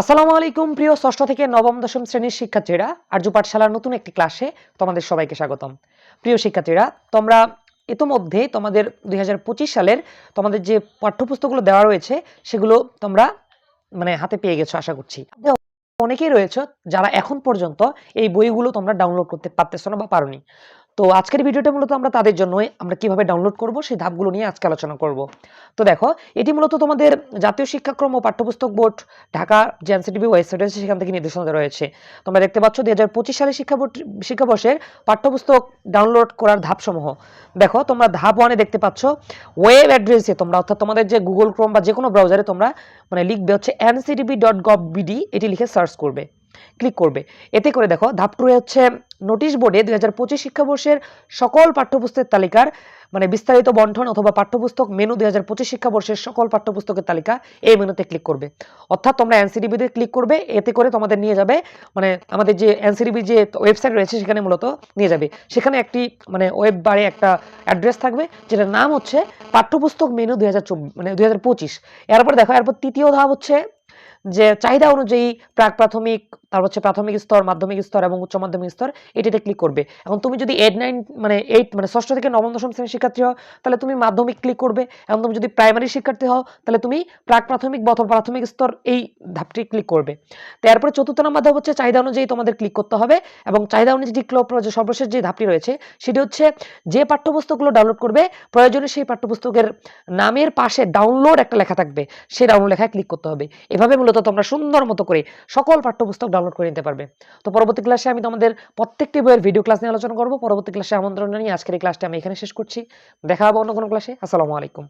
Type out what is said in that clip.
আসসালামু আলাইকুম, প্রিয় ষষ্ঠ থেকে নবম, দশম শ্রেণির শিক্ষার্থীরা। আর্য পাঠশালার নতুন একটি ক্লাসে তোমাদের সবাইকে স্বাগতম। প্রিয় শিক্ষার্থীরা, তোমরা ইতোমধ্যে তোমাদের দুই হাজার পঁচিশ সালের তোমাদের যে পাঠ্যপুস্তকগুলো দেওয়া রয়েছে, সেগুলো তোমরা মানে হাতে পেয়ে গেছো, আশা করছি। অনেকেই রয়েছে যারা এখন পর্যন্ত এই বইগুলো তোমরা ডাউনলোড করতে পারতেছো না বা পারোনি। তো আজকের ভিডিওটা মূলত আমরা তাদের জন্যই আমরা কীভাবে ডাউনলোড করব, সেই ধাপগুলো নিয়ে আজকে আলোচনা করব। তো দেখো, এটি মূলত তোমাদের জাতীয় শিক্ষাক্রম ও পাঠ্যপুস্তক বোর্ড, ঢাকা যে এনসিটিভি ওয়েবসাইট আছে সেখান থেকে নির্দেশনা রয়েছে তোমরা দেখতে পাচ্ছ দুই হাজার পঁচিশ সালে শিক্ষা শিক্ষাবর্ষের পাঠ্যপুস্তক ডাউনলোড করার ধাপসমূহ। দেখো, তোমরা ধাপ ওয়ানে দেখতে পাচ্ছ ওয়েব অ্যাড্রেসে তোমরা, অর্থাৎ তোমাদের যে গুগল ক্রোম বা যে কোনো ব্রাউজারে তোমরা মানে লিখবে হচ্ছে এনসিটিভি ডট গভ বিডি এটি লিখে সার্চ করবে ক্লিক করবে। এতে করে দেখো, ধাপ টুয়ে হচ্ছে নোটিশ বোর্ডে দুই হাজার পঁচিশ শিক্ষাবর্ষের সকল পাঠ্যপুস্তকের তালিকার মানে বিস্তারিত বন্ঠন অথবা পাঠ্যপুস্তক মেনু দুই হাজার পঁচিশ শিক্ষাবর্ষের সকল পাঠ্যপুস্তকের তালিকা এই মেনুতে ক্লিক করবে। অর্থাৎ তোমরা এনসিডিবিতে ক্লিক করবে, এতে করে তোমাদের নিয়ে যাবে মানে আমাদের যে এনসিডিবি যে ওয়েবসাইট রয়েছে সেখানে মূলত নিয়ে যাবে। সেখানে একটি মানে ওয়েব বারে একটা অ্যাড্রেস থাকবে, যেটার নাম হচ্ছে পাঠ্যপুস্তক মেনু দুই হাজার মানে দুই হাজার পঁচিশ। এরপর দেখো, এরপর তৃতীয় ধাপ হচ্ছে যে চাহিদা অনুযায়ী প্রাক প্রাথমিক, তারপর হচ্ছে প্রাথমিক স্তর, মাধ্যমিক স্তর এবং উচ্চ মাধ্যমিক স্তর এটিতে ক্লিক করবে। এখন তুমি যদি এইট নাইন মানে এইট মানে ষষ্ঠ থেকে নবম, দশম শ্রেণির শিক্ষার্থী হও, তাহলে তুমি মাধ্যমিক ক্লিক করবে। এবং তুমি যদি প্রাইমারি শিক্ষার্থী হও, তাহলে তুমি প্রাক প্রাথমিক বা প্রাথমিক স্তর এই ধাপটি ক্লিক করবে। তো এরপরে চতুর্থ নম্বর ধাপ হচ্ছে চাহিদা অনুযায়ী তোমাদের ক্লিক করতে হবে এবং চাহিদা অনুযায়ী ক্লিক যে সর্বশেষ যে ধাপটি রয়েছে, সেটি হচ্ছে যে পাঠ্যপুস্তকগুলো ডাউনলোড করবে, প্রয়োজনে সেই পাঠ্যপুস্তকের নামের পাশে ডাউনলোড একটা লেখা থাকবে, সেই ডাউনলোড লেখায় ক্লিক করতে হবে। এভাবে মূলত তোমরা সুন্দর মতো করে সকল পাঠ্যপুস্তক ডাউনলোড করে নিতে পারবে। তো পরবর্তী ক্লাসে আমি তোমাদের প্রত্যেকটি বইয়ের ভিডিও ক্লাস নিয়ে আলোচনা করব। পরবর্তী ক্লাসে আমন্ত্রণ জানিয়ে আজকের এই ক্লাসটা আমি এখানে শেষ করছি। দেখা হবে অন্য কোনো ক্লাসে আসসালামু আলাইকুম।